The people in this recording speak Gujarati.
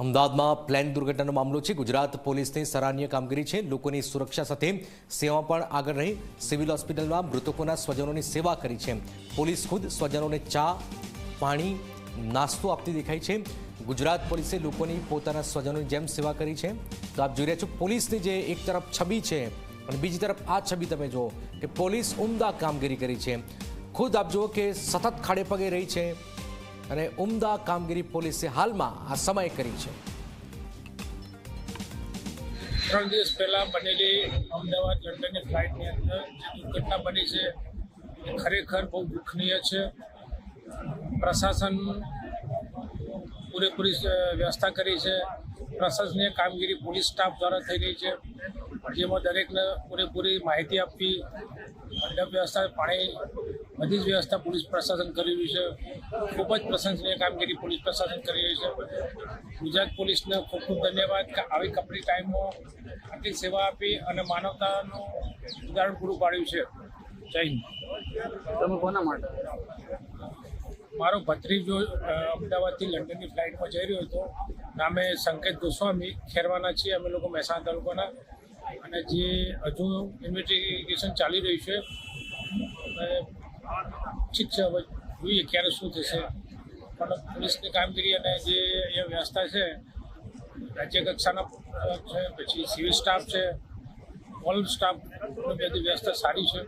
અમદાવાદમાં પ્લેન દુર્ઘટનાનો મામલો છે. ગુજરાત પોલીસની સરાહનીય કામગીરી છે. લોકોની સુરક્ષા સાથે સેવા પણ આગળ રહી. સિવિલ હોસ્પિટલમાં મૃતકોના સ્વજનોની સેવા કરી છે. પોલીસ ખુદ સ્વજનોને ચા, પાણી, નાસ્તો આપતી દેખાય છે. ગુજરાત પોલીસે લોકોની પોતાના સ્વજનોની જેમ સેવા કરી છે. તો આપ જોઈ રહ્યા છો, પોલીસની જે એક તરફ છબી છે અને બીજી તરફ આ છબી તમે જુઓ કે પોલીસ ઉમદા કામગીરી કરી છે. ખુદ આપ જુઓ કે સતત ખાડે પગે રહી છે. અને ઉમદા કામગીરી પોલીસે હાલમાં આ સમય કરી છે. ત્રણ દિવસ પહેલા બનેલી અમદાવાદ લંડનની ફ્લાઇટની અંદર જે દુર્ઘટના બની છે ખરેખર બહુ દુઃખનીય છે. પ્રશાસન પૂરેપૂરી વ્યવસ્થા કરી છે. પ્રશાસનીય કામગીરી પોલીસ સ્ટાફ દ્વારા થઈ રહી છે. જેમાં દરેકને પૂરેપૂરી માહિતી આપવી મંડપ વ્યવસ્થા પાણી બધી જ વ્યવસ્થા પોલીસ પ્રશાસન કરી રહ્યું છે. ખૂબ જ પ્રશંસનીય કામગીરી પોલીસ પ્રશાસન કરી રહ્યું છે. ગુજરાત પોલીસને ખૂબ ખૂબ ધન્યવાદ કે આવી કપરી ટાઈમમાં આટલી સેવા આપી અને માનવતાનું ઉદાહરણ પૂરું પાડ્યું છે. જય હિન્દ. તમે કોના માટે? મારો ભત્રીજો અમદાવાદથી લંડનની ફ્લાઇટમાં જઈ રહ્યો હતો. નામે સંકેત ગોસ્વામી ખેરવાના છીએ. અમે લોકો મહેસાણા તાલુકાના. અને જે હજુ ઇન્વેસ્ટિગેશન ચાલી રહ્યું છે ઠીક છે જોઈએ ક્યારે શું થશે. પણ પોલીસની કામગીરી અને જે અહીંયા વ્યવસ્થા છે, રાજ્ય કક્ષાના છે, પછી સિવિલ સ્ટાફ છે ઓલ સ્ટાફ બધી વ્યવસ્થા સારી છે.